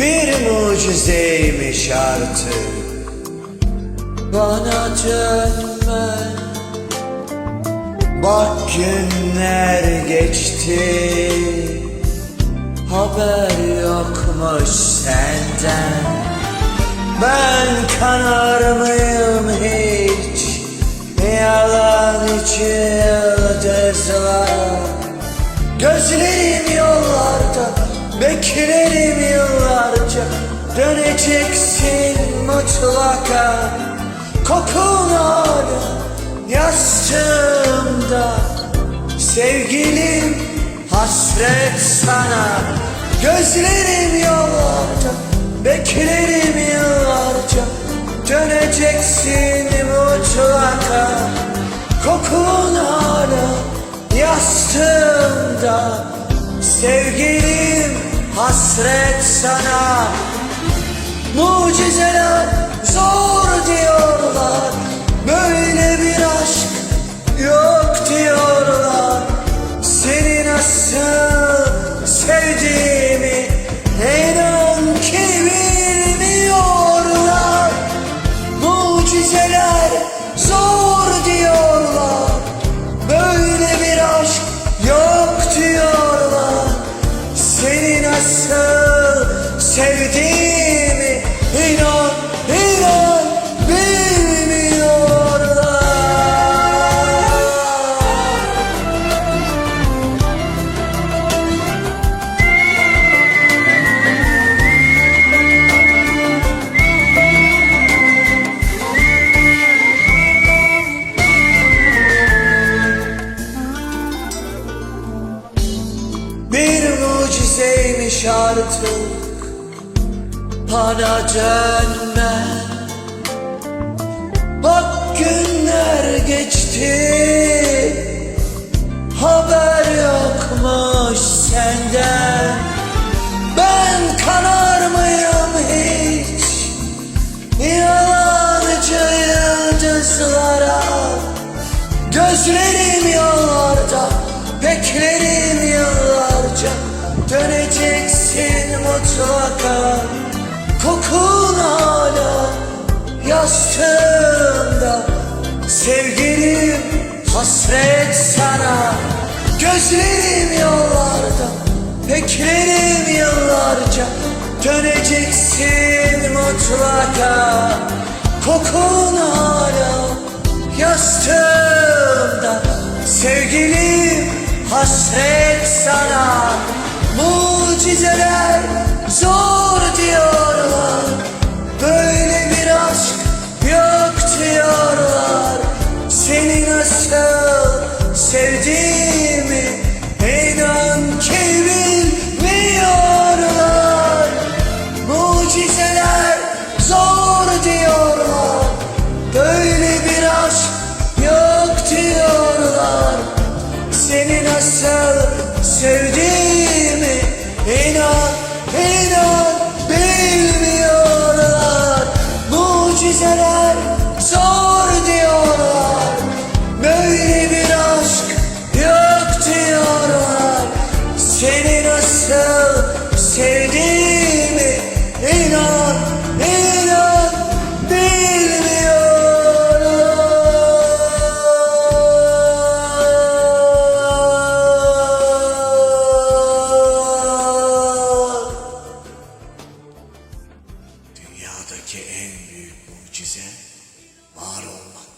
mucizeymiş artık. Bana dönme Bak günler geçti. Haber yokmuş senden. Ben kanar mıyım hiç? Yalan içi yıldızlar Gözlerim yollarda Beklerim yıllarca Döneceksin mutlaka. Kokun hala yastığımda Sevgilim hasret sana. Gözlerim yollarda Beklerim yıllarca Döneceksin mutlaka. Kokun hala yastığımda Sevgilim hasret sana Mucizeler zor diyorlar mucizeymiş artık Bana dönme. Bak günler geçti Haber yokmuş senden. Ben kanar mıyım hiç? Yalancı yıldızlara Gözlerim yollarda Beklerim yıllarca Döneceksin mutlaka. Kokun hala yastığımda. Sevgilim hasret sana. Gözlerim yollarda Beklerim yıllarca. Döneceksin mutlaka. Kokun hala yastığımda. Sevgilim hasret sana Mucizeler zor diyorlar. Böyle bir aşk yok diyorlar. Seni nasıl sevdim Kimseler zor diyorlar. Böyle bir aşk yok diyorlar. Seni nasıl sevdiğimi inan inan bilmiyorum. Dünyadaki en büyük mucize var olmak.